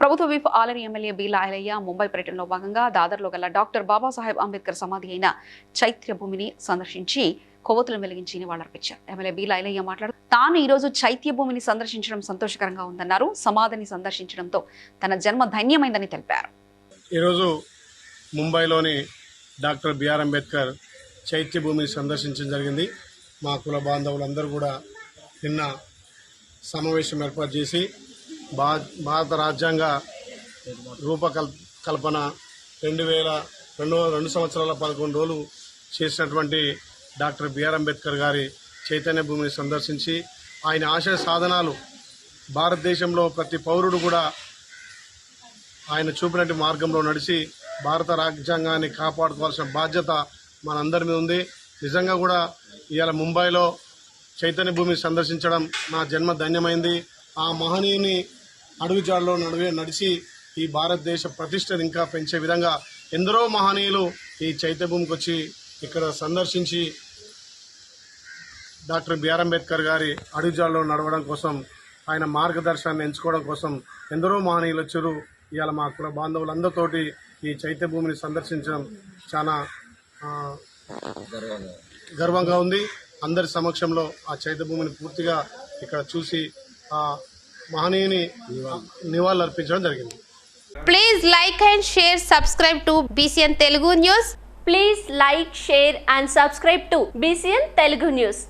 ప్రభుత్వ విప్ ఆలరి MLA B లాయలయ్య Mumbai పర్యటనలో భాగంగా దాదర్లో గల డాక్టర్ బాబాసాహెబ్ అంబేద్కర్ సమాధి అయిన చైత్య భూమిని సందర్శించి కొవ్వొత్తులను వెలిగించి నివాళులర్పించారు. ఎమ్మెల్యే బి లాయలయ్య మాట్లాడుతూ తాను ఈ రోజు చైత్య భూమిని సందర్శించడం సంతోషకరంగా ఉందన్నారు. సమాధిని సందర్శించడంతో తన జన్మ ధన్యమైందని తెలిపారు. ఈరోజు ముంబైలోని డాక్టర్ బిఆర్ అంబేద్కర్ చైత్య భూమిని సందర్శించడం జరిగింది. మా కుల బాంధవులందరూ కూడా నిన్న సమావేశం ఏర్పాటు చేసి భారత రాజ్యాంగ రూపకల్ కల్పన రెండు వేల రెండు రెండు సంవత్సరాల పదకొండు రోజులు చేసినటువంటి డాక్టర్ బిఆర్ అంబేద్కర్ గారి చైతన్య భూమిని సందర్శించి ఆయన ఆశయ సాధనాలు భారతదేశంలో ప్రతి పౌరుడు కూడా ఆయన చూపినట్టు మార్గంలో నడిచి భారత రాజ్యాంగాన్ని కాపాడుకోవాల్సిన బాధ్యత మనందరి మీద ఉంది. నిజంగా కూడా ఇవాళ ముంబైలో చైతన్య భూమిని సందర్శించడం నా జన్మ ధన్యమైంది. ఆ మహనీయుని అడుగుజాడలో నడివే నడిచి ఈ భారతదేశ ప్రతిష్టను ఇంకా పెంచే విధంగా ఎందరో మహనీయులు ఈ చైత్య భూమికి వచ్చి ఇక్కడ సందర్శించి డాక్టర్ బిఆర్ అంబేద్కర్ గారి అడుగుజాడలో నడవడం కోసం ఆయన మార్గదర్శనాన్ని ఎంచుకోవడం కోసం ఎందరో మహనీయులు వచ్చారు. ఇవాళ మా కుల బాంధవులందరితోటి ఈ చైత్య భూమిని సందర్శించడం చాలా గర్వంగా ఉంది. అందరి సమక్షంలో ఆ చైత్య భూమిని పూర్తిగా ఇక్కడ చూసి మహనీయుని నివాళులర్పించడం జరిగింది. Please like and share subscribe to BCN Telugu news please like share and subscribe to BCN Telugu news